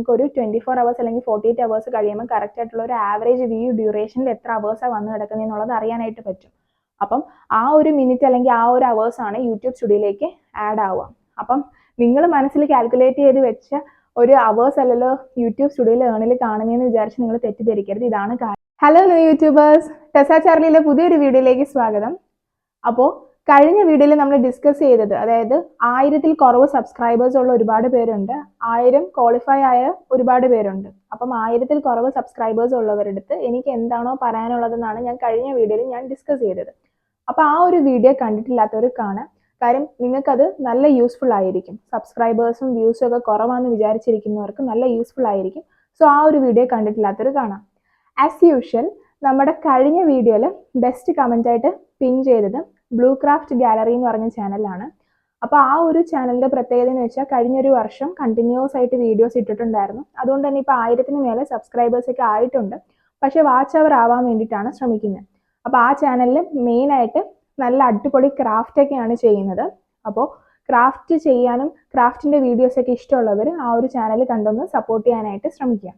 നമുക്ക് ഒരു twenty four hours അല്ലെങ്കിൽ ഫോർട്ടി എയ്റ്റ് അവേഴ്സ് കഴിയുമ്പോൾ കറക്റ്റ് ആയിട്ടുള്ള ഒരു ആവറേജ് വ്യൂ ഡ്യൂറേഷനിൽ എത്ര അവേഴ്സാണ് വന്ന് കിടക്കുന്നത് എന്നുള്ളത് അറിയാനായിട്ട് പറ്റും. അപ്പം ആ ഒരു മിനിറ്റ് അല്ലെങ്കിൽ ആ ഒരു അവേഴ്സ് ആണ് യൂട്യൂബ് സ്റ്റുഡിയോയിലേക്ക് ആഡ് ആവുക. അപ്പം നിങ്ങൾ മനസ്സിൽ കാൽക്കുലേറ്റ് ചെയ്ത് വെച്ച ഒരു അവേഴ്സ് അല്ലല്ലോ യൂട്യൂബ് സ്റ്റുഡിയോയിൽ ഏണിൽ കാണുന്നതെന്ന് വിചാരിച്ച് നിങ്ങൾ തെറ്റിദ്ധരിക്കരുത്. ഇതാണ് കാര്യം. ഹലോ യൂട്യൂബേഴ്സ് ടെസ ചാർലിയിലെ പുതിയൊരു വീഡിയോയിലേക്ക് സ്വാഗതം. അപ്പോൾ കഴിഞ്ഞ വീഡിയോയിൽ നമ്മൾ ഡിസ്കസ് ചെയ്തത് അതായത് ആയിരത്തിൽ കുറവ് സബ്സ്ക്രൈബേഴ്സ് ഉള്ള ഒരുപാട് പേരുണ്ട് ആയിരം ക്വാളിഫൈ ആയ ഒരുപാട് പേരുണ്ട്. അപ്പം ആയിരത്തിൽ കുറവ് സബ്സ്ക്രൈബേഴ്സ് ഉള്ളവരുടെ അടുത്ത് എനിക്ക് എന്താണോ പറയാനുള്ളതെന്നാണ് ഞാൻ കഴിഞ്ഞ വീഡിയോയിൽ ഞാൻ ഡിസ്കസ് ചെയ്തത്. അപ്പോൾ ആ ഒരു വീഡിയോ കണ്ടിട്ടില്ലാത്തവർ കാണാം കാര്യം നിങ്ങൾക്കത് നല്ല യൂസ്ഫുൾ ആയിരിക്കും. സബ്സ്ക്രൈബേഴ്സും വ്യൂസും ഒക്കെ കുറവാണെന്ന് വിചാരിച്ചിരിക്കുന്നവർക്ക് നല്ല യൂസ്ഫുൾ ആയിരിക്കും. സോ ആ ഒരു വീഡിയോ കണ്ടിട്ടില്ലാത്തവർ കാണാം. ആസ് യൂഷ്വൽ നമ്മുടെ കഴിഞ്ഞ വീഡിയോയിൽ ബെസ്റ്റ് കമന്റായിട്ട് പിൻ ചെയ്തത് ബ്ലൂ ക്രാഫ്റ്റ് ഗാലറി എന്ന് പറഞ്ഞ ചാനലാണ് അപ്പോൾ ആ ഒരു ചാനലിന്റെ പ്രത്യേകത എന്ന് വെച്ചാൽ കഴിഞ്ഞൊരു വർഷം കണ്ടിന്യൂസ് ആയിട്ട് വീഡിയോസ് ഇട്ടിട്ടുണ്ടായിരുന്നു. അതുകൊണ്ട് തന്നെ ഇപ്പൊ ആയിരത്തിന് മേലെ സബ്സ്ക്രൈബേഴ്സ് ഒക്കെ ആയിട്ടുണ്ട്. പക്ഷേ വാച്ച് അവർ ആവാൻ വേണ്ടിയിട്ടാണ് ശ്രമിക്കുന്നത്. അപ്പോൾ ആ ചാനലിൽ മെയിനായിട്ട് നല്ല അടിപൊളി ക്രാഫ്റ്റ് ഒക്കെയാണ് ചെയ്യുന്നത്. അപ്പോൾ ക്രാഫ്റ്റ് ചെയ്യാനും ക്രാഫ്റ്റിന്റെ വീഡിയോസ് ഒക്കെ ഇഷ്ടമുള്ളവർ ആ ഒരു ചാനൽ കണ്ടൊന്ന് സപ്പോർട്ട് ചെയ്യാനായിട്ട് ശ്രമിക്കുക.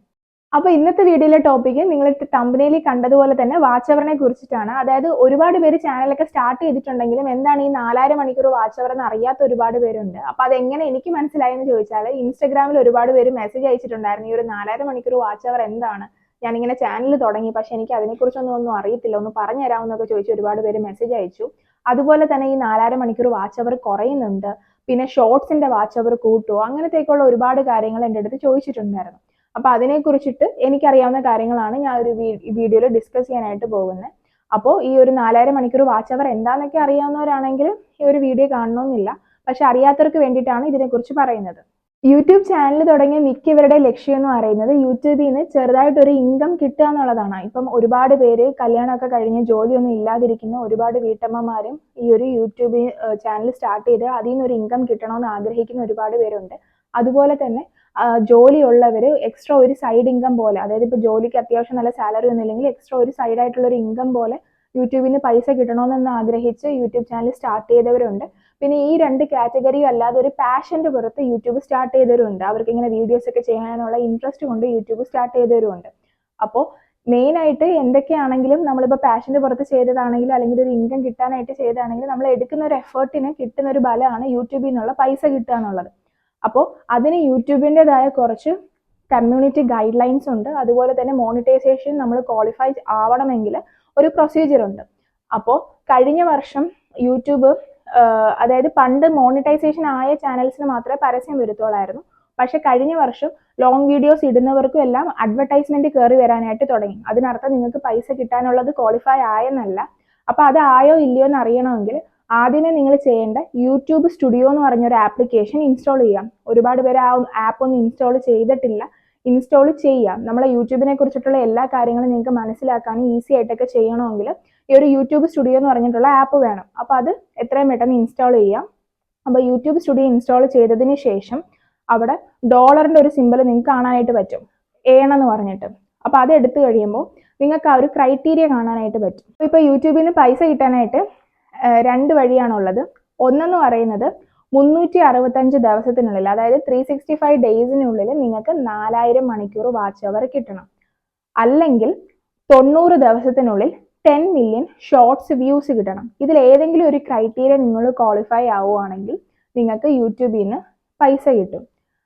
അപ്പോൾ ഇന്നത്തെ വീഡിയോയിലെ ടോപ്പിക്ക് നിങ്ങൾ തമ്പനയിൽ കണ്ടതുപോലെ തന്നെ വാച്ച് അവറിനെ കുറിച്ചിട്ടാണ്. അതായത് ഒരുപാട് പേര് ചാനലൊക്കെ സ്റ്റാർട്ട് ചെയ്തിട്ടുണ്ടെങ്കിലും എന്താണ് ഈ നാലായിരം മണിക്കൂർ വാച്ച് അവർ എന്ന് അറിയാത്ത ഒരുപാട് പേരുണ്ട്. അപ്പോൾ അതെങ്ങനെ എനിക്ക് മനസ്സിലായെന്ന് ചോദിച്ചാൽ ഇൻസ്റ്റാഗ്രാമിൽ ഒരുപാട് പേര് മെസ്സേജ് അയച്ചിട്ടുണ്ടായിരുന്നു ഈ ഒരു നാലായിരം മണിക്കൂർ വാച്ച് അവർ എന്താണ്? ഞാനിങ്ങനെ ചാനൽ തുടങ്ങി പക്ഷെ എനിക്ക് അതിനെക്കുറിച്ചൊന്നും ഒന്നും അറിയത്തില്ല ഒന്ന് പറഞ്ഞു തരാമെന്നൊക്കെ ചോദിച്ച് ഒരുപാട് പേര് മെസ്സേജ് അയച്ചു. അതുപോലെ തന്നെ ഈ നാലായിരം മണിക്കൂർ വാച്ച് അവർ കുറയുന്നുണ്ട്. പിന്നെ ഷോർട്സിന്റെ വാച്ച് അവർ കൂട്ടുമോ അങ്ങനത്തേക്കുള്ള ഒരുപാട് കാര്യങ്ങൾ എന്റെ അടുത്ത് ചോദിച്ചിട്ടുണ്ടായിരുന്നു. അപ്പൊ അതിനെക്കുറിച്ചിട്ട് എനിക്കറിയാവുന്ന കാര്യങ്ങളാണ് ഞാൻ ഒരു വീഡിയോയിൽ ഡിസ്കസ് ചെയ്യാനായിട്ട് പോകുന്നത് അപ്പോൾ ഈ ഒരു നാലായിരം മണിക്കൂർ വാച്ച് അവർ എന്താണെന്നൊക്കെ അറിയാവുന്നവരാണെങ്കിൽ ഈ ഒരു വീഡിയോ കാണണമെന്നില്ല പക്ഷെ അറിയാത്തവർക്ക് വേണ്ടിയിട്ടാണ് ഇതിനെക്കുറിച്ച് പറയുന്നത്. യൂട്യൂബ് ചാനൽ തുടങ്ങിയ മിക്കവരുടെ ലക്ഷ്യം എന്ന് പറയുന്നത് യൂട്യൂബിൽ നിന്ന് ചെറുതായിട്ടൊരു ഇൻകം കിട്ടുക എന്നുള്ളതാണ്. ഇപ്പം ഒരുപാട് പേര് കല്യാണമൊക്കെ കഴിഞ്ഞ് ജോലിയൊന്നും ഇല്ലാതിരിക്കുന്ന ഒരുപാട് വീട്ടമ്മമാരും ഈ ഒരു യൂട്യൂബ് ചാനൽ സ്റ്റാർട്ട് ചെയ്ത് അതിൽ നിന്ന് ഒരു ഇൻകം കിട്ടണമെന്ന് ആഗ്രഹിക്കുന്ന ഒരുപാട് പേരുണ്ട്. അതുപോലെ തന്നെ ജോലിയുള്ളവർ എക്സ്ട്രാ ഒരു സൈഡ് ഇൻകം പോലെ അതായത് ഇപ്പോൾ ജോലിക്ക് അത്യാവശ്യം നല്ല സാലറി ഒന്നുമില്ലെങ്കിൽ എക്സ്ട്രാ ഒരു സൈഡ് ആയിട്ടുള്ള ഒരു ഇൻകം പോലെ യൂട്യൂബിൽ നിന്ന് പൈസ കിട്ടണമെന്ന് ആഗ്രഹിച്ച് യൂട്യൂബ് ചാനൽ സ്റ്റാർട്ട് ചെയ്തവരുണ്ട്. പിന്നെ ഈ രണ്ട് കാറ്റഗറിയും അല്ലാതെ ഒരു പാഷന്റെ പുറത്ത് യൂട്യൂബ് സ്റ്റാർട്ട് ചെയ്തവരുണ്ട്. അവർക്ക് ഇങ്ങനെ വീഡിയോസ് ഒക്കെ ചെയ്യാനുള്ള ഇൻട്രസ്റ്റ് കൊണ്ട് യൂട്യൂബ് സ്റ്റാർട്ട് ചെയ്തവരുണ്ട്. അപ്പോൾ മെയിൻ ആയിട്ട് എന്തൊക്കെയാണെങ്കിലും നമ്മളിപ്പോൾ പാഷന്റെ പുറത്ത് ചെയ്തതാണെങ്കിലും അല്ലെങ്കിൽ ഒരു ഇൻകം കിട്ടാനായിട്ട് ചെയ്തതാണെങ്കിലും നമ്മൾ എടുക്കുന്ന ഒരു എഫേർട്ടിന് കിട്ടുന്ന ഒരു ബലമാണ് യൂട്യൂബിൽ നിന്നുള്ള പൈസ കിട്ടുക എന്നുള്ളത്. അപ്പോൾ അതിന് യൂട്യൂബിന്റെതായ കുറച്ച് കമ്മ്യൂണിറ്റി ഗൈഡ് ലൈൻസ് ഉണ്ട്. അതുപോലെ തന്നെ മോണിറ്റൈസേഷൻ നമ്മൾ ക്വാളിഫൈ ആവണമെങ്കിൽ ഒരു പ്രൊസീജിയർ ഉണ്ട്. അപ്പോൾ കഴിഞ്ഞ വർഷം യൂട്യൂബ് അതായത് പണ്ട് മോണിറ്റൈസേഷൻ ആയ ചാനൽസിന് മാത്രമേ പരസ്യം വരുത്തുള്ളായിരുന്നു പക്ഷെ കഴിഞ്ഞ വർഷം ലോങ് വീഡിയോസ് ഇടുന്നവർക്കും എല്ലാം അഡ്വർടൈസ്മെന്റ് കയറി വരാനായിട്ട് തുടങ്ങി. അതിനർത്ഥം നിങ്ങൾക്ക് പൈസ കിട്ടാനുള്ളത് ക്വാളിഫൈ ആയെന്നല്ല. അപ്പോൾ അത് ആയോ ഇല്ലയോ എന്ന് അറിയണമെങ്കിൽ ആദ്യമേ നിങ്ങൾ ചെയ്യേണ്ട യൂട്യൂബ് സ്റ്റുഡിയോ എന്ന് പറഞ്ഞൊരു ആപ്ലിക്കേഷൻ ഇൻസ്റ്റാൾ ചെയ്യാം. ഒരുപാട് പേര് ആ ആപ്പ് ഒന്നും ഇൻസ്റ്റാൾ ചെയ്തിട്ടില്ല. ഇൻസ്റ്റാൾ ചെയ്യാം. നമ്മളെ യൂട്യൂബിനെ കുറിച്ചിട്ടുള്ള എല്ലാ കാര്യങ്ങളും നിങ്ങൾക്ക് മനസ്സിലാക്കാനും ഈസി ആയിട്ടൊക്കെ ചെയ്യണമെങ്കിൽ ഈ ഒരു യൂട്യൂബ് സ്റ്റുഡിയോ എന്ന് പറഞ്ഞിട്ടുള്ള ആപ്പ് വേണം. അപ്പോൾ അത് എത്രയും പെട്ടെന്ന് ഇൻസ്റ്റാൾ ചെയ്യാം. അപ്പോൾ യൂട്യൂബ് സ്റ്റുഡിയോ ഇൻസ്റ്റാൾ ചെയ്തതിന് ശേഷം അവിടെ ഡോളറിന്റെ ഒരു സിമ്പിൾ നിങ്ങൾക്ക് കാണാനായിട്ട് പറ്റും. ഏണെന്ന് പറഞ്ഞിട്ട്. അപ്പോൾ അത് എടുത്തു കഴിയുമ്പോൾ നിങ്ങൾക്ക് ആ ഒരു ക്രൈറ്റീരിയ കാണാനായിട്ട് പറ്റും. ഇപ്പോൾ യൂട്യൂബിൽ നിന്ന് പൈസ കിട്ടാനായിട്ട് രണ്ട് വഴിയാണുള്ളത്. ഒന്നെന്ന് പറയുന്നത് മുന്നൂറ്റി അറുപത്തഞ്ച് ദിവസത്തിനുള്ളിൽ അതായത് ത്രീ സിക്സ്റ്റി ഫൈവ് ഡേയ്സിനുള്ളിൽ നിങ്ങൾക്ക് നാലായിരം മണിക്കൂർ വാച്ച് അവർ കിട്ടണം. അല്ലെങ്കിൽ തൊണ്ണൂറ് ദിവസത്തിനുള്ളിൽ ടെൻ മില്യൺ ഷോർട്സ് വ്യൂസ് കിട്ടണം. ഇതിൽ ഏതെങ്കിലും ഒരു ക്രൈറ്റീരിയ നിങ്ങൾ ക്വാളിഫൈ ആവുകയാണെങ്കിൽ നിങ്ങൾക്ക് യൂട്യൂബിൽ നിന്ന് പൈസ കിട്ടും.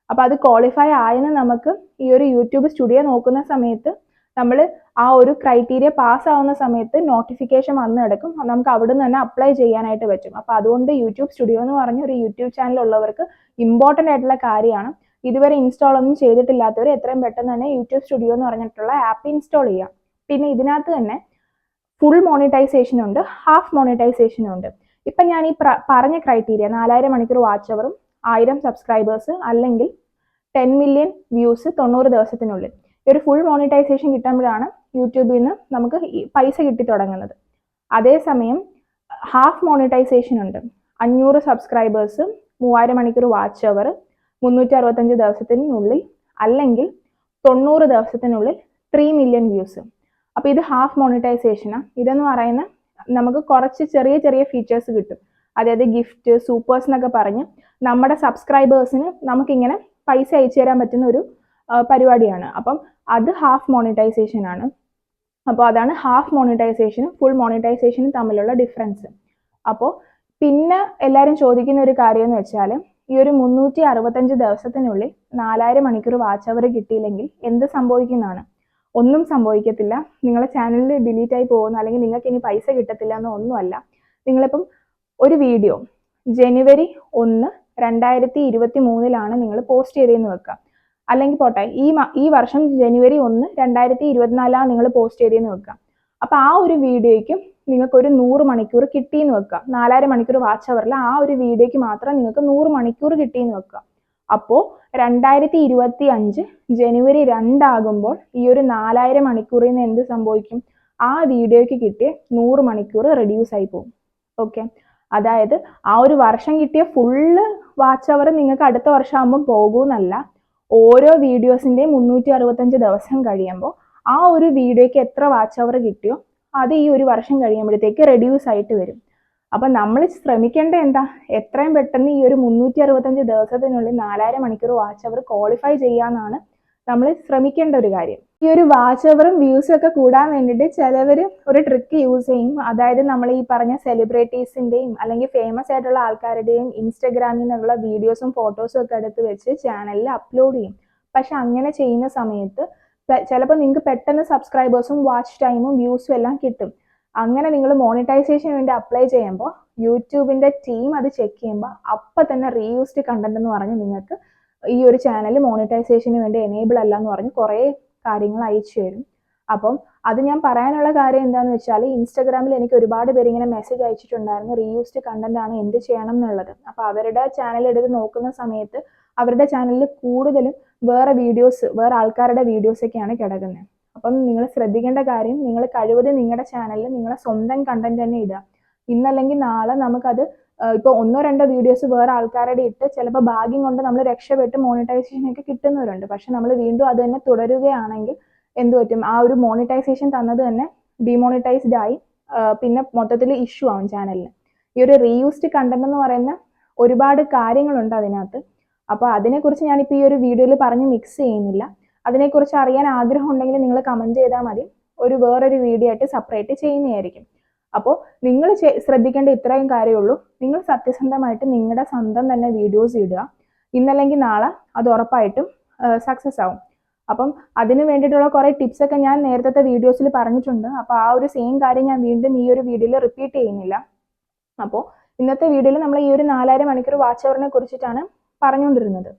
അപ്പോൾ അത് ക്വാളിഫൈ ആയെന്ന് നമുക്ക് ഈ ഒരു യൂട്യൂബ് സ്റ്റുഡിയോ നോക്കുന്ന സമയത്ത് നമ്മൾ ആ ഒരു ക്രൈറ്റീരിയ പാസ് ആവുന്ന സമയത്ത് നോട്ടിഫിക്കേഷൻ വന്നു കിടക്കും. നമുക്ക് അവിടെ തന്നെ അപ്ലൈ ചെയ്യാനായിട്ട് പറ്റും. അപ്പോൾ അതുകൊണ്ട് യൂട്യൂബ് സ്റ്റുഡിയോ എന്ന് പറഞ്ഞ ഒരു യൂട്യൂബ് ചാനൽ ഉള്ളവർക്ക് ഇമ്പോർട്ടന്റ് ആയിട്ടുള്ള കാര്യമാണ്. ഇതുവരെ ഇൻസ്റ്റാൾ ഒന്നും ചെയ്തിട്ടില്ലാത്തവർ എത്രയും പെട്ടെന്ന് തന്നെ യൂട്യൂബ് സ്റ്റുഡിയോ എന്ന് പറഞ്ഞിട്ടുള്ള ആപ്പ് ഇൻസ്റ്റാൾ ചെയ്യാം. പിന്നെ ഇതിനകത്ത് തന്നെ ഫുൾ മോണിറ്റൈസേഷൻ ഉണ്ട് ഹാഫ് മോണിറ്റൈസേഷൻ ഉണ്ട്. ഇപ്പം ഞാൻ ഈ പറഞ്ഞ ക്രൈറ്റീരിയ നാലായിരം മണിക്കൂർ വാച്ച് അവറും ആയിരം സബ്സ്ക്രൈബേഴ്സ് അല്ലെങ്കിൽ ടെൻ മില്യൺ വ്യൂസ് തൊണ്ണൂറ് ദിവസത്തിനുള്ളിൽ. ഒരു ഫുൾ മോണിറ്റൈസേഷൻ കിട്ടുമ്പോഴാണ് യൂട്യൂബിൽ നിന്ന് നമുക്ക് പൈസ കിട്ടി തുടങ്ങുന്നത്. അതേസമയം ഹാഫ് മോണിറ്റൈസേഷൻ ഉണ്ട്. അഞ്ഞൂറ് സബ്സ്ക്രൈബേഴ്സ് മൂവായിരം മണിക്കൂർ വാച്ച് അവർ മുന്നൂറ്റി അറുപത്തഞ്ച് ദിവസത്തിനുള്ളിൽ അല്ലെങ്കിൽ തൊണ്ണൂറ് ദിവസത്തിനുള്ളിൽ ത്രീ മില്യൺ വ്യൂസ്. അപ്പോൾ ഇത് ഹാഫ് മോണിറ്റൈസേഷനാണ് ഇതെന്ന് പറയുന്ന നമുക്ക് കുറച്ച് ചെറിയ ചെറിയ ഫീച്ചേഴ്സ് കിട്ടും. അതായത് ഗിഫ്റ്റ് സൂപ്പേഴ്സ് എന്നൊക്കെ പറഞ്ഞ് നമ്മുടെ സബ്സ്ക്രൈബേഴ്സിന് നമുക്കിങ്ങനെ പൈസ അയച്ചു തരാൻ പറ്റുന്ന ഒരു പരിപാടിയാണ്. അപ്പം അത് ഹാഫ് മോണിറ്റൈസേഷൻ ആണ്. അപ്പോൾ അതാണ് ഹാഫ് മോണിറ്റൈസേഷനും ഫുൾ മോണിറ്റൈസേഷനും തമ്മിലുള്ള ഡിഫറൻസ് അപ്പോൾ പിന്നെ എല്ലാവരും ചോദിക്കുന്ന ഒരു കാര്യം എന്ന് വെച്ചാൽ ഈ ഒരു മുന്നൂറ്റി അറുപത്തഞ്ച് ദിവസത്തിനുള്ളിൽ നാലായിരം മണിക്കൂർ വാച്ച് അവർ കിട്ടിയില്ലെങ്കിൽ എന്ത് സംഭവിക്കുന്നതാണ്? ഒന്നും സംഭവിക്കത്തില്ല. നിങ്ങളെ ചാനലിൽ ഡിലീറ്റ് ആയി പോകുന്ന അല്ലെങ്കിൽ നിങ്ങൾക്ക് ഇനി പൈസ കിട്ടത്തില്ല എന്നോ ഒന്നുമല്ല. നിങ്ങളിപ്പം ഒരു വീഡിയോ ജനുവരി ഒന്ന് രണ്ടായിരത്തി ഇരുപത്തി മൂന്നിലാണ് നിങ്ങൾ പോസ്റ്റ് ചെയ്തതെന്ന് വെക്കുക. അല്ലെങ്കിൽ പോട്ടെ ഈ ഈ വർഷം ജനുവരി ഒന്ന് രണ്ടായിരത്തി ഇരുപത്തിനാലാണ് നിങ്ങൾ പോസ്റ്റ് ചെയ്തതെന്ന് വെക്കുക. അപ്പോൾ ആ ഒരു വീഡിയോയ്ക്ക് നിങ്ങൾക്ക് ഒരു നൂറ് മണിക്കൂർ കിട്ടിയെന്ന് വെക്കുക. നാലായിരം മണിക്കൂർ വാച്ച് അവറിൽ ആ ഒരു വീഡിയോയ്ക്ക് മാത്രം നിങ്ങൾക്ക് നൂറ് മണിക്കൂർ കിട്ടിയെന്ന് വെക്കുക. അപ്പോൾ രണ്ടായിരത്തി ഇരുപത്തി അഞ്ച് ജനുവരി രണ്ടാകുമ്പോൾ ഈ ഒരു നാലായിരം മണിക്കൂറിൽ നിന്ന് എന്ത് സംഭവിക്കും? ആ വീഡിയോയ്ക്ക് കിട്ടിയ നൂറ് മണിക്കൂർ റെഡ്യൂസ് ആയി പോകും. ഓക്കെ അതായത് ആ ഒരു വർഷം കിട്ടിയ ഫുള്ള് വാച്ച് അവർ നിങ്ങൾക്ക് അടുത്ത വർഷം ആകുമ്പോൾ പോകുമെന്നല്ല ഓരോ വീഡിയോസിന്റെ മുന്നൂറ്റി അറുപത്തഞ്ച് ദിവസം കഴിയുമ്പോൾ ആ ഒരു വീഡിയോയ്ക്ക് എത്ര വാച്ച് അവർ കിട്ടിയോ അത് ഈ ഒരു വർഷം കഴിയുമ്പോഴത്തേക്ക് റെഡ്യൂസ് ആയിട്ട് വരും. അപ്പം നമ്മൾ ശ്രമിക്കേണ്ട എന്താ? എത്രയും പെട്ടെന്ന് ഈ ഒരു മുന്നൂറ്റി അറുപത്തഞ്ച് ദിവസത്തിനുള്ളിൽ നാലായിരം മണിക്കൂർ വാച്ച് അവർ ക്വാളിഫൈ ചെയ്യാന്നാണ് നമ്മൾ ശ്രമിക്കേണ്ട ഒരു കാര്യം. ഈ ഒരു വാച്ച് ഓവറും വ്യൂസും ഒക്കെ കൂടാൻ വേണ്ടിയിട്ട് ചിലവർ ഒരു ട്രിക്ക് യൂസ് ചെയ്യും. അതായത് നമ്മൾ ഈ പറഞ്ഞ സെലിബ്രിറ്റീസിന്റെയും അല്ലെങ്കിൽ ഫേമസ് ആയിട്ടുള്ള ആൾക്കാരുടെയും ഇൻസ്റ്റഗ്രാമിൽ നിന്നുള്ള വീഡിയോസും ഫോട്ടോസും ഒക്കെ എടുത്ത് വെച്ച് ചാനലിൽ അപ്ലോഡ് ചെയ്യും. പക്ഷെ അങ്ങനെ ചെയ്യുന്ന സമയത്ത് ചിലപ്പോൾ നിങ്ങൾക്ക് പെട്ടെന്ന് സബ്സ്ക്രൈബേഴ്സും വാച്ച് ടൈമും വ്യൂസും എല്ലാം കിട്ടും. അങ്ങനെ നിങ്ങൾ മോണിറ്റൈസേഷൻ വേണ്ടി അപ്ലൈ ചെയ്യുമ്പോൾ യൂട്യൂബിന്റെ ടീം അത് ചെക്ക് ചെയ്യുമ്പോൾ അപ്പം തന്നെ റീയൂസ്ഡ് കണ്ടന്റ് എന്ന് പറഞ്ഞ് നിങ്ങൾക്ക് ഈ ഒരു ചാനൽ മോണിറ്റൈസേഷന് വേണ്ടി എനേബിൾ അല്ല എന്ന് പറഞ്ഞ് കുറേ കാര്യങ്ങൾ അയച്ചു തരും. അപ്പം അത് ഞാൻ പറയാനുള്ള കാര്യം എന്താണെന്ന് വെച്ചാൽ ഇൻസ്റ്റാഗ്രാമിൽ എനിക്ക് ഒരുപാട് പേര് ഇങ്ങനെ മെസ്സേജ് അയച്ചിട്ടുണ്ടായിരുന്നു റീയൂസ്ഡ് കണ്ടന്റ് ആണ് എന്ത് ചെയ്യണം എന്നുള്ളത്. അപ്പോൾ അവരുടെ ചാനൽ എടുത്ത് നോക്കുന്ന സമയത്ത് അവരുടെ ചാനലിൽ കൂടുതലും വേറെ വീഡിയോസ് വേറെ ആൾക്കാരുടെ വീഡിയോസ് ഒക്കെയാണ് കിടക്കുന്നത് അപ്പം നിങ്ങൾ ശ്രദ്ധിക്കേണ്ട കാര്യം നിങ്ങൾ കഴിവതും നിങ്ങളുടെ ചാനലിൽ നിങ്ങളുടെ സ്വന്തം കണ്ടന്റ് തന്നെ ഇടുക. ഇന്നല്ലെങ്കിൽ നാളെ നമുക്കത് ഇപ്പോൾ ഒന്നോ രണ്ടോ വീഡിയോസ് വേറെ ആൾക്കാരുടെ ഇട്ട് ചിലപ്പോൾ ഭാഗ്യം കൊണ്ട് നമ്മൾ രക്ഷപ്പെട്ട് മോണിറ്റൈസേഷൻ ഒക്കെ കിട്ടുന്നവരുണ്ട്. പക്ഷെ നമ്മൾ വീണ്ടും അത് തന്നെ തുടരുകയാണെങ്കിൽ എന്ത് പറ്റും? ആ ഒരു മോണിറ്റൈസേഷൻ തന്നത് തന്നെ ഡിമോണിറ്റൈസ്ഡ് ആയി പിന്നെ മൊത്തത്തിൽ ഇഷ്യൂ ആവും ചാനലിന് ഈ ഒരു റീയൂസ്ഡ് കണ്ടന്റ് എന്ന് പറയുന്ന ഒരുപാട് കാര്യങ്ങളുണ്ട് അതിനകത്ത്. അപ്പോൾ അതിനെക്കുറിച്ച് ഞാനിപ്പോൾ ഈ ഒരു വീഡിയോയിൽ പറഞ്ഞ് മിക്സ് ചെയ്യുന്നില്ല. അതിനെക്കുറിച്ച് അറിയാൻ ആഗ്രഹം ഉണ്ടെങ്കിൽ നിങ്ങൾ കമന്റ് ചെയ്താൽ മതി. ഒരു വേറൊരു വീഡിയോ ആയിട്ട് സെപ്പറേറ്റ് ചെയ്യുന്നതായിരിക്കും. അപ്പോൾ നിങ്ങൾ ശ്രദ്ധിക്കേണ്ട ഇത്രയും കാര്യമുള്ളൂ. നിങ്ങൾ സത്യസന്ധമായിട്ട് നിങ്ങളുടെ സ്വന്തം തന്നെ വീഡിയോസ് ഇടുക. ഇന്നല്ലെങ്കിൽ നാളെ അത് ഉറപ്പായിട്ടും സക്സസ് ആവും. അപ്പം അതിന് വേണ്ടിയിട്ടുള്ള കുറേ ടിപ്സ് ഒക്കെ ഞാൻ നേരത്തെ വീഡിയോസിൽ പറഞ്ഞിട്ടുണ്ട്. അപ്പോൾ ആ ഒരു സെയിം കാര്യം ഞാൻ വീണ്ടും ഈ ഒരു വീഡിയോയിൽ റിപ്പീറ്റ് ചെയ്യുന്നില്ല. അപ്പോൾ ഇന്നത്തെ വീഡിയോയിൽ നമ്മൾ ഈ ഒരു നാലായിരം മണിക്കൂർ വാച്ച് അവറിനെ കുറിച്ചിട്ടാണ് പറഞ്ഞുകൊണ്ടിരുന്നത്.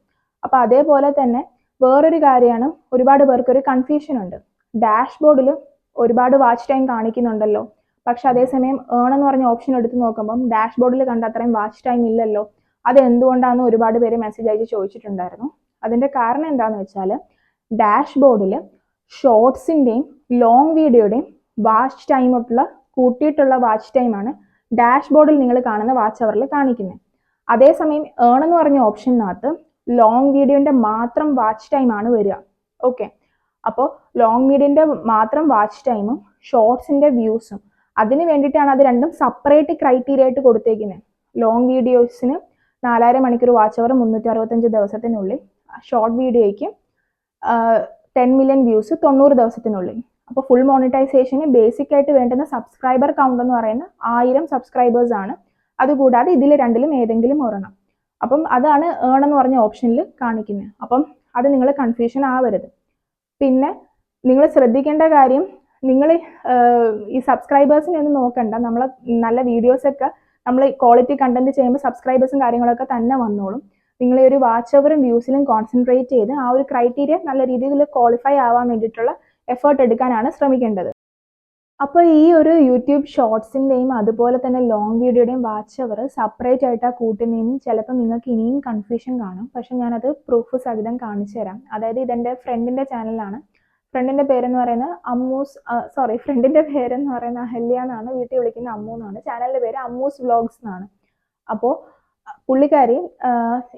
അപ്പോൾ അതേപോലെ തന്നെ വേറൊരു കാര്യമാണ് ഒരുപാട് പേർക്ക് ഒരു കൺഫ്യൂഷൻ ഉണ്ട്. ഡാഷ്ബോർഡിൽ ഒരുപാട് വാച്ച് ടൈം കാണിക്കുന്നുണ്ടല്ലോ. പക്ഷെ അതേസമയം ഏൺ എന്ന് പറഞ്ഞ ഓപ്ഷൻ എടുത്ത് നോക്കുമ്പം ഡാഷ്ബോർഡിൽ കണ്ട അത്രയും വാച്ച് ടൈം ഇല്ലല്ലോ. അത് എന്തുകൊണ്ടാണെന്ന് ഒരുപാട് പേര് മെസ്സേജ് അയച്ച് ചോദിച്ചിട്ടുണ്ടായിരുന്നു. അതിന്റെ കാരണം എന്താണെന്ന് വെച്ചാൽ ഡാഷ്ബോർഡിൽ ഷോർട്സിന്റെയും ലോങ് വീഡിയോയുടെയും വാച്ച് ടൈമുള്ള കൂട്ടിയിട്ടുള്ള വാച്ച് ടൈമാണ് ഡാഷ്ബോർഡിൽ നിങ്ങൾ കാണുന്ന വാച്ച് അവറിൽ കാണിക്കുന്നത് അതേസമയം ഏൺ എന്ന് പറഞ്ഞ ഓപ്ഷനകത്ത് ലോങ് വീഡിയോന്റെ മാത്രം വാച്ച് ടൈമാണ് വരിക. ഓക്കെ അപ്പോൾ ലോങ് വീഡിയോന്റെ മാത്രം വാച്ച് ടൈമും ഷോർട്സിന്റെ വ്യൂസും അതിന് വേണ്ടിയിട്ടാണ് അത് രണ്ടും സെപ്പറേറ്റ് ക്രൈറ്റീരിയ ആയിട്ട് കൊടുത്തേക്കുന്നത് ലോങ് വീഡിയോസിന് നാലായിരം മണിക്കൂർ വാച്ച് അവർ മുന്നൂറ്റി അറുപത്തഞ്ച് ദിവസത്തിനുള്ളിൽ ഷോർട്ട് വീഡിയോയ്ക്ക് ടെൻ മില്യൺ വ്യൂസ് തൊണ്ണൂറ് ദിവസത്തിനുള്ളിൽ. അപ്പോൾ ഫുൾ മോണിറ്റൈസേഷന് ബേസിക് ആയിട്ട് വേണ്ടുന്ന സബ്സ്ക്രൈബർ കൗണ്ട് എന്ന് പറയുന്ന ആയിരം സബ്സ്ക്രൈബേഴ്സ് ആണ്. അതുകൂടാതെ ഇതിൽ രണ്ടിലും ഏതെങ്കിലും ഒരെണ്ണം. അപ്പം അതാണ് ഏൺ എന്ന് പറഞ്ഞ ഓപ്ഷനിൽ കാണിക്കുന്നത് അപ്പം അത് നിങ്ങൾ കൺഫ്യൂഷൻ ആവരുത്. പിന്നെ നിങ്ങൾ ശ്രദ്ധിക്കേണ്ട കാര്യം നിങ്ങൾ ഈ സബ്സ്ക്രൈബേഴ്സിനെ ഒന്നും നോക്കണ്ട. നമ്മൾ നല്ല വീഡിയോസൊക്കെ നമ്മൾ ക്വാളിറ്റി കണ്ടന്റ് ചെയ്യുമ്പോൾ സബ്സ്ക്രൈബേഴ്സും കാര്യങ്ങളൊക്കെ തന്നെ വന്നോളും. നിങ്ങൾ ഈ ഒരു വാച്ച് ഓവറും വ്യൂസിലും കോൺസെൻട്രേറ്റ് ചെയ്ത് ആ ഒരു ക്രൈറ്റീരിയ നല്ല രീതിയിൽ ക്വാളിഫൈ ആവാൻ വേണ്ടിയിട്ടുള്ള എഫേർട്ട് എടുക്കാനാണ് ശ്രമിക്കേണ്ടത്. അപ്പോൾ ഈ ഒരു യൂട്യൂബ് ഷോർട്സിന്റെയും അതുപോലെ തന്നെ ലോങ് വീഡിയോയുടെയും വാച്ച് അവർ സെപ്പറേറ്റ് ആയിട്ടാണ് കൂട്ടുന്നതിന് ചിലപ്പോൾ നിങ്ങൾക്ക് ഇനിയും കൺഫ്യൂഷൻ കാണും. പക്ഷെ ഞാനത് പ്രൂഫ് സഹിതം കാണിച്ചു തരാം അതായത് ഇതെന്റെ ഫ്രണ്ടിന്റെ ചാനലാണ് ഫ്രണ്ടിന്റെ പേരെന്ന് പറയുന്നത് അമ്മൂസ് സോറി ഫ്രണ്ടിന്റെ പേരെന്ന് പറയുന്നത് അഹല്യ എന്നാണ് വീട്ടിൽ വിളിക്കുന്ന അമ്മു എന്നാണ് ചാനലിന്റെ പേര് അമ്മൂസ് വ്ലോഗ്സ് എന്നാണ്. അപ്പോൾ പുള്ളിക്കാരി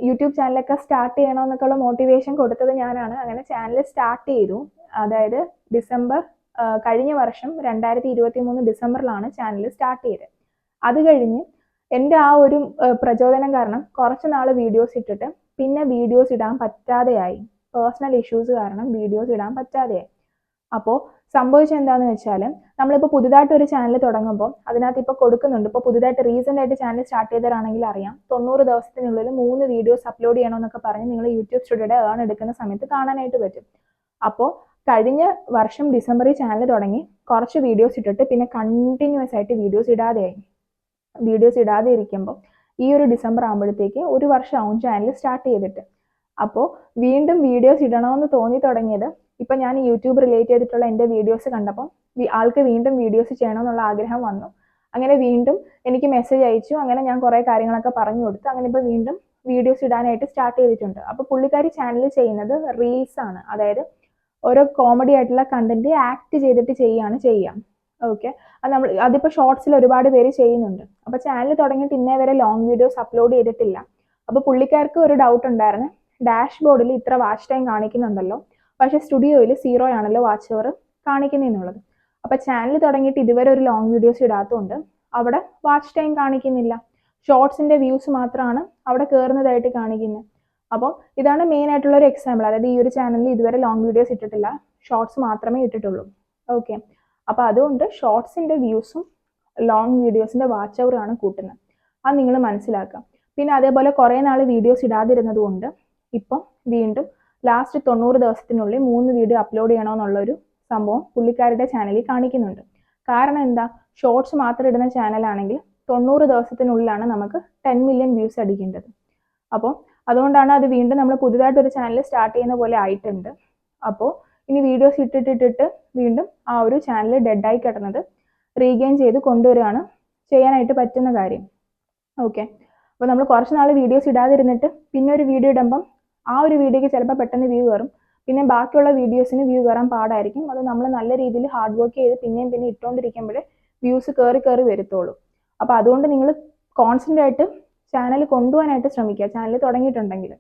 യൂട്യൂബ് ചാനലൊക്കെ സ്റ്റാർട്ട് ചെയ്യണമെന്നൊക്കെയുള്ള മോട്ടിവേഷൻ കൊടുത്തത് ഞാനാണ്. അങ്ങനെ ചാനൽ സ്റ്റാർട്ട് ചെയ്തു. അതായത് ഡിസംബർ കഴിഞ്ഞ വർഷം രണ്ടായിരത്തി ഇരുപത്തി മൂന്ന് ഡിസംബറിലാണ് ചാനൽ സ്റ്റാർട്ട് ചെയ്തത്. അത് കഴിഞ്ഞ് എന്റെ ആ ഒരു പ്രചോദനം കാരണം കുറച്ച് നാൾ വീഡിയോസ് ഇട്ടിട്ട് പിന്നെ വീഡിയോസ് ഇടാൻ പറ്റാതെയായി. പേഴ്സണൽ ഇഷ്യൂസ് കാരണം വീഡിയോസ് ഇടാൻ പറ്റാതെയായി അപ്പോൾ സംഭവിച്ചത് എന്താണെന്ന് വെച്ചാൽ നമ്മളിപ്പോൾ പുതുതായിട്ട് ഒരു ചാനൽ തുടങ്ങുമ്പോൾ അതിനകത്ത് ഇപ്പോൾ കൊടുക്കുന്നുണ്ട്. ഇപ്പോൾ പുതുതായിട്ട് റീസെന്റ് ആയിട്ട് ചാനൽ സ്റ്റാർട്ട് ചെയ്തവരാണെങ്കിൽ അറിയാം. തൊണ്ണൂറ് ദിവസത്തിനുള്ളിൽ മൂന്ന് വീഡിയോസ് അപ്ലോഡ് ചെയ്യണമെന്നൊക്കെ പറഞ്ഞ് നിങ്ങൾ യൂട്യൂബ് സ്റ്റുഡിയോയുടെ ഏൺ എടുക്കുന്ന സമയത്ത് കാണാനായിട്ട് പറ്റും. അപ്പോൾ കഴിഞ്ഞ വർഷം ഡിസംബറിൽ ചാനൽ തുടങ്ങി. കുറച്ച് വീഡിയോസ് ഇട്ടിട്ട് പിന്നെ കണ്ടിന്യൂസ് ആയിട്ട് വീഡിയോസ് ഇടാതെയായി വീഡിയോസ് ഇടാതെ ഇരിക്കുമ്പോൾ ഈ ഒരു ഡിസംബർ ആകുമ്പോഴത്തേക്ക് ഒരു വർഷമാവും ചാനൽ സ്റ്റാർട്ട് ചെയ്തിട്ട്. അപ്പോൾ വീണ്ടും വീഡിയോസ് ഇടണമെന്ന് തോന്നി തുടങ്ങിയത്. ഇപ്പം ഞാൻ യൂട്യൂബ് റിലേറ്റ് ചെയ്തിട്ടുള്ള എന്റെ വീഡിയോസ് കണ്ടപ്പം ആൾക്ക് വീണ്ടും വീഡിയോസ് ചെയ്യണമെന്നുള്ള ആഗ്രഹം വന്നു. അങ്ങനെ വീണ്ടും എനിക്ക് മെസ്സേജ് അയച്ചു. അങ്ങനെ ഞാൻ കുറേ കാര്യങ്ങളൊക്കെ പറഞ്ഞു കൊടുത്തു. അങ്ങനെ ഇപ്പോൾ വീണ്ടും വീഡിയോസ് ഇടാനായിട്ട് സ്റ്റാർട്ട് ചെയ്തിട്ടുണ്ട്. അപ്പോൾ പുള്ളിക്കാരി ചാനൽ ചെയ്യുന്നത് റീൽസ് ആണ്. അതായത് ഓരോ കോമഡി ആയിട്ടുള്ള കണ്ടന്റ് ആക്ട് ചെയ്തിട്ട് ചെയ്യുകയാണ് ചെയ്യുക ഓക്കെ അത് നമ്മൾ അതിപ്പോൾ ഷോർട്സിൽ ഒരുപാട് പേര് ചെയ്യുന്നുണ്ട്. അപ്പോൾ ചാനൽ തുടങ്ങിയിട്ട് ഇന്നേ വരെ ലോങ് വീഡിയോസ് അപ്ലോഡ് ചെയ്തിട്ടില്ല. അപ്പോൾ പുള്ളിക്കാർക്ക് ഒരു ഡൗട്ട് ഉണ്ടായിരുന്നു. ഡാഷ് ബോർഡിൽ ഇത്ര വാച്ച് ടൈം കാണിക്കുന്നുണ്ടല്ലോ. പക്ഷേ സ്റ്റുഡിയോയിൽ സീറോ ആണല്ലോ വാച്ച് അവർ കാണിക്കുന്നതെന്നുള്ളത് അപ്പോൾ ചാനൽ തുടങ്ങിയിട്ട് ഇതുവരെ ഒരു ലോങ് വീഡിയോസ് ഇടാത്തതുകൊണ്ട് അവിടെ വാച്ച് ടൈം കാണിക്കുന്നില്ല. ഷോർട്സിന്റെ വ്യൂസ് മാത്രമാണ് അവിടെ കയറുന്നതായിട്ട് കാണിക്കുന്നത് അപ്പോൾ ഇതാണ് മെയിൻ ആയിട്ടുള്ള ഒരു എക്സാമ്പിൾ അതായത് ഈ ഒരു ചാനലിൽ ഇതുവരെ ലോങ് വീഡിയോസ് ഇട്ടിട്ടില്ല. ഷോർട്സ് മാത്രമേ ഇട്ടിട്ടുള്ളൂ. ഓക്കെ അപ്പോൾ അതുകൊണ്ട് ഷോർട്സിന്റെ വ്യൂസും ലോങ് വീഡിയോസിന്റെ വാച്ച് അവറാണ് കൂട്ടുന്നത് അത് നിങ്ങൾ മനസ്സിലാക്കാം. പിന്നെ അതേപോലെ കുറേ നാൾ വീഡിയോസ് ഇടാതിരുന്നത് കൊണ്ട് ഇപ്പം വീണ്ടും ലാസ്റ്റ് തൊണ്ണൂറ് ദിവസത്തിനുള്ളിൽ മൂന്ന് വീഡിയോ അപ്ലോഡ് ചെയ്യണമെന്നുള്ളൊരു സംഭവം പുള്ളിക്കാരുടെ ചാനലിൽ കാണിക്കുന്നുണ്ട്. കാരണം എന്താ? ഷോർട്സ് മാത്രം ഇടുന്ന ചാനലാണെങ്കിൽ തൊണ്ണൂറ് ദിവസത്തിനുള്ളിലാണ് നമുക്ക് ടെൻ മില്യൺ വ്യൂസ് അടിക്കേണ്ടത്. അപ്പോൾ അതുകൊണ്ടാണ് അത് വീണ്ടും നമ്മൾ പുതുതായിട്ട് ഒരു ചാനൽ സ്റ്റാർട്ട് ചെയ്യുന്ന പോലെ ആയിട്ടുണ്ട്. അപ്പോൾ ഇനി വീഡിയോസ് ഇട്ടിട്ടിട്ടിട്ട് വീണ്ടും ആ ഒരു ചാനൽ ഡെഡായി കിടന്നത് റീഗെയിൻ ചെയ്ത് കൊണ്ടുവരികയാണ് ചെയ്യാനായിട്ട് പറ്റുന്ന കാര്യം. ഓക്കെ അപ്പോൾ നമ്മൾ കുറച്ച് നാൾ വീഡിയോസ് ഇടാതിരുന്നിട്ട് പിന്നെ ഒരു വീഡിയോ ഇടുമ്പം ആ ഒരു വീഡിയോയ്ക്ക് ചിലപ്പോൾ പെട്ടെന്ന് വ്യൂ കയറും പിന്നെ ബാക്കിയുള്ള വീഡിയോസിന് വ്യൂ കയറാൻ പാടായിരിക്കും. അത് നമ്മൾ നല്ല രീതിയിൽ ഹാർഡ് വർക്ക് ചെയ്ത് പിന്നെയും പിന്നെ ഇട്ടുകൊണ്ടിരിക്കുമ്പോൾ വ്യൂസ് കയറി കയറി വരുത്തുള്ളൂ. അപ്പോൾ അതുകൊണ്ട് നിങ്ങൾ കോൺസ്റ്റന്റ് ആയിട്ട് ചാനൽ കൊണ്ടുപോകാനായിട്ട് ശ്രമിക്കുക. ചാനൽ തുടങ്ങിയിട്ടുണ്ടെങ്കിൽ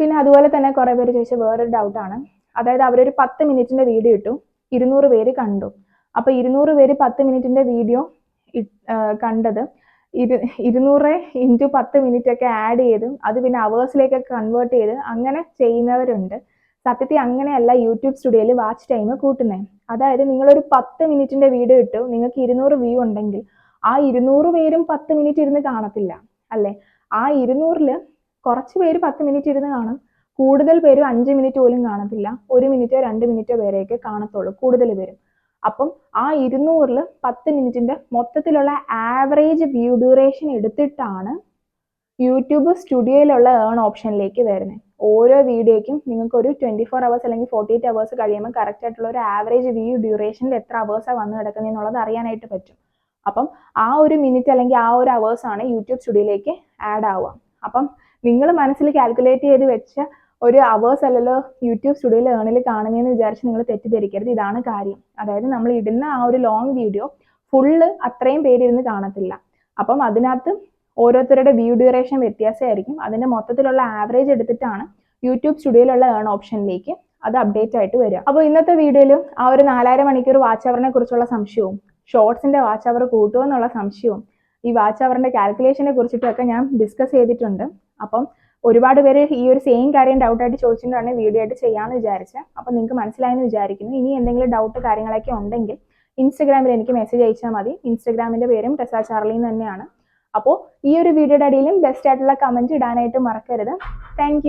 പിന്നെ അതുപോലെ തന്നെ കുറേ പേര് ചോദിച്ച വേറൊരു ഡൗട്ടാണ് അതായത് അവരൊരു പത്ത് മിനിറ്റിന്റെ വീഡിയോ ഇട്ടു. ഇരുന്നൂറ് പേര് കണ്ടു. അപ്പോൾ ഇരുന്നൂറ് പേര് പത്ത് മിനിറ്റിന്റെ വീഡിയോ കണ്ടത് ഇരു ഇരുന്നൂറ് ഇന്റു പത്ത് മിനിറ്റ് ഒക്കെ ആഡ് ചെയ്ത് അത് പിന്നെ അവേഴ്സിലേക്കൊക്കെ കൺവേർട്ട് ചെയ്ത് അങ്ങനെ ചെയ്യുന്നവരുണ്ട്. സത്യത്തിൽ അങ്ങനെയല്ല യൂട്യൂബ് സ്റ്റുഡിയോയിൽ വാച്ച് ടൈം കൂട്ടുന്നത് അതായത് നിങ്ങളൊരു പത്ത് മിനിറ്റിന്റെ വീഡിയോ ഇട്ടു നിങ്ങൾക്ക് ഇരുന്നൂറ് വ്യൂ ഉണ്ടെങ്കിൽ ആ ഇരുന്നൂറ് പേരും പത്ത് മിനിറ്റ് ഇരുന്ന് കാണത്തില്ല അല്ലേ? ആ ഇരുന്നൂറിൽ കുറച്ച് പേര് പത്ത് മിനിറ്റ് ഇരുന്ന് കാണും കൂടുതൽ പേരും അഞ്ച് മിനിറ്റ് പോലും കാണത്തില്ല. ഒരു മിനിറ്റോ രണ്ട് മിനിറ്റോ പേരെയൊക്കെ കാണത്തുള്ളൂ കൂടുതൽ പേരും. അപ്പം ആ ഇരുന്നൂറിൽ പത്ത് മിനിറ്റിന്റെ മൊത്തത്തിലുള്ള ആവറേജ് വ്യൂ ഡ്യൂറേഷൻ എടുത്തിട്ടാണ് യൂട്യൂബ് സ്റ്റുഡിയോയിലുള്ള ഏൺ ഓപ്ഷനിലേക്ക് വരുന്നത് ഓരോ വീഡിയോയ്ക്കും നിങ്ങൾക്ക് ഒരു ട്വന്റി ഫോർ അവേഴ്സ് അല്ലെങ്കിൽ ഫോർട്ടി എയ്റ്റ് അവേഴ്സ് കഴിയുമ്പോൾ കറക്റ്റ് ആയിട്ടുള്ള ഒരു ആവറേജ് വ്യൂ ഡ്യൂറേഷനിൽ എത്ര അവേഴ്സാണ് വന്ന് കിടക്കുന്നത് എന്നുള്ളത് അറിയാനായിട്ട് പറ്റും. അപ്പം ആ ഒരു മിനിറ്റ് അല്ലെങ്കിൽ ആ ഒരു അവേഴ്സാണ് യൂട്യൂബ് സ്റ്റുഡിയോയിലേക്ക് ആഡ് ആവുക. അപ്പം നിങ്ങൾ മനസ്സിൽ കാൽക്കുലേറ്റ് ചെയ്ത് വെച്ച ഒരു അവേഴ്സ് അല്ലല്ലോ യൂട്യൂബ് സ്റ്റുഡിയോയിൽ ഏണിൽ കാണുന്നതെന്ന് വിചാരിച്ച് നിങ്ങൾ തെറ്റിദ്ധരിക്കരുത്. ഇതാണ് കാര്യം. അതായത് നമ്മൾ ഇടുന്ന ആ ഒരു ലോങ് വീഡിയോ ഫുള്ള് അത്രയും പേരിരുന്ന് കാണത്തില്ല. അപ്പം അതിനകത്ത് ഓരോരുത്തരുടെ വ്യൂ ഡ്യൂറേഷൻ വ്യത്യാസമായിരിക്കും. അതിന്റെ മൊത്തത്തിലുള്ള ആവറേജ് എടുത്തിട്ടാണ് യൂട്യൂബ് സ്റ്റുഡിയോയിലുള്ള ഏൺ ഓപ്ഷനിലേക്ക് അത് അപ്ഡേറ്റ് ആയിട്ട് വരിക. അപ്പോൾ ഇന്നത്തെ വീഡിയോയിൽ ആ ഒരു നാലായിരം മണിക്കൂർ വാച്ച് അവറിനെ കുറിച്ചുള്ള സംശയവും ഷോർട്സിന്റെ വാച്ച് അവർ കൂട്ടുമോ എന്നുള്ള സംശയവും ഈ വാച്ച് അവറിന്റെ കാൽക്കുലേഷനെ കുറിച്ചിട്ടൊക്കെ ഞാൻ ഡിസ്കസ് ചെയ്തിട്ടുണ്ട്. അപ്പം ഒരുപാട് പേര് ഈ ഒരു സെയിം കാര്യം ഡൗട്ടായിട്ട് ചോദിച്ചിട്ടാണ് വീഡിയോ ആയിട്ട് ചെയ്യാമെന്ന് വിചാരിച്ചത് അപ്പം നിങ്ങൾക്ക് മനസ്സിലായെന്ന് വിചാരിക്കുന്നു. ഇനി എന്തെങ്കിലും ഡൗട്ട് കാര്യങ്ങളൊക്കെ ഉണ്ടെങ്കിൽ ഇൻസ്റ്റഗ്രാമിൽ എനിക്ക് മെസ്സേജ് അയച്ചാൽ മതി. ഇൻസ്റ്റഗ്രാമിന്റെ പേരും ടെസ ചാർലി എന്ന് തന്നെയാണ്. അപ്പോൾ ഈ ഒരു വീഡിയോയുടെ അടിയിലും ബെസ്റ്റ് ആയിട്ടുള്ള കമന്റ് ഇടാനായിട്ട് മറക്കരുത്. താങ്ക്